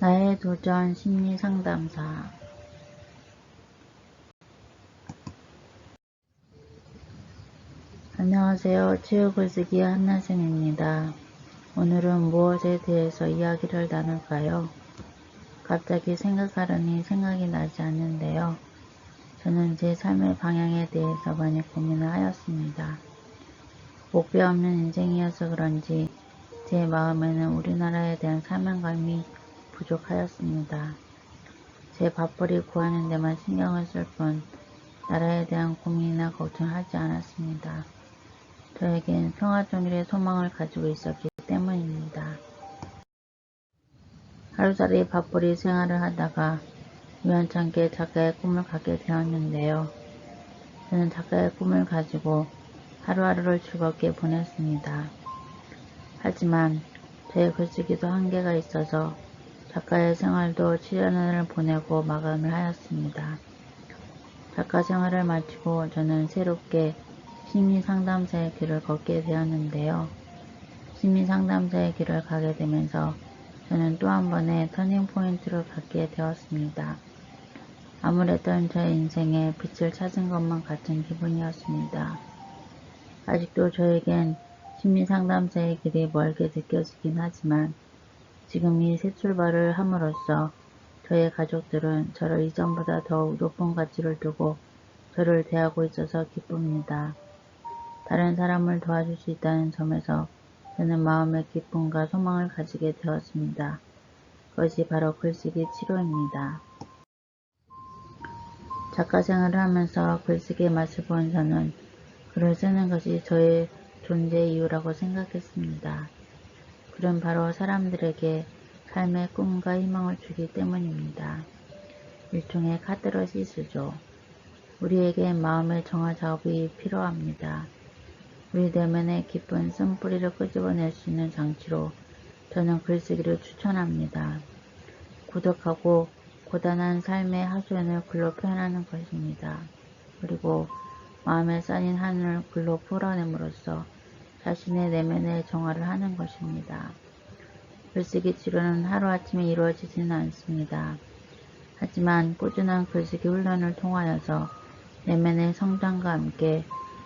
나의 도전 심리 상담사 안녕하세요. 체육글쓰기 한나쌤입니다. 오늘은 무엇에 대해서 이야기를 나눌까요? 갑자기 생각하려니 생각이 나지 않는데요. 저는 제 삶의 방향에 대해서 많이 고민을 하였습니다. 목표 없는 인생이어서 그런지 제 마음에는 우리나라에 대한 사명감이 부족하였습니다. 제 밥벌이 구하는 데만 신경을 쓸 뿐 나라에 대한 고민이나 걱정을 하지 않았습니다. 저에겐 평화종일의 소망을 가지고 있었기 때문입니다. 하루살이 밥벌이 생활을 하다가 우연찮게 작가의 꿈을 갖게 되었는데요. 저는 작가의 꿈을 가지고 하루하루를 즐겁게 보냈습니다. 하지만 저의 글쓰기도 한계가 있어서 작가의 생활도 7년을 보내고 마감을 하였습니다. 작가 생활을 마치고 저는 새롭게 심리상담사의 길을 걷게 되었는데요. 심리상담사의 길을 가게 되면서 저는 또 한 번의 터닝포인트를 갖게 되었습니다. 아무래도 저의 인생에 빛을 찾은 것만 같은 기분이었습니다. 아직도 저에겐 심리상담사의 길이 멀게 느껴지긴 하지만 지금 이 새 출발을 함으로써 저의 가족들은 저를 이전보다 더욱 높은 가치를 두고 저를 대하고 있어서 기쁩니다. 다른 사람을 도와줄 수 있다는 점에서 저는 마음의 기쁨과 소망을 가지게 되었습니다. 그것이 바로 글쓰기 치료입니다. 작가 생활을 하면서 글쓰기의 맛을 본 저는 글을 쓰는 것이 저의 존재 이유라고 생각했습니다. 글은 바로 사람들에게 삶의 꿈과 희망을 주기 때문입니다. 일종의 카드러시스죠. 우리에게 마음의 정화 작업이 필요합니다. 우리 내면의 깊은 쓴뿌리를 끄집어낼 수 있는 장치로 저는 글쓰기를 추천합니다. 고독하고 고단한 삶의 하소연을 글로 표현하는 것입니다. 그리고 마음에 쌓인 한을 글로 풀어냄으로써 자신의 내면의 정화를 하는 것입니다. 글쓰기 치료는 하루아침에 이루어지지는 않습니다. 하지만 꾸준한 글쓰기 훈련을 통하여서 내면의 성장과 함께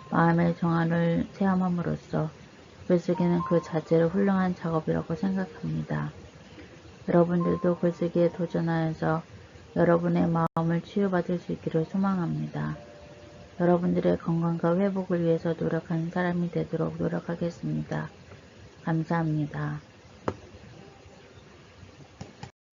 마음의 정화를 체험함으로써 글쓰기는 그 자체로 훌륭한 작업이라고 생각합니다. 여러분들도 글쓰기에 도전하여서 여러분의 마음을 치유받을 수 있기를 소망합니다. 여러분들의 건강과 회복을 위해서 노력하는 사람이 되도록 노력하겠습니다. 감사합니다.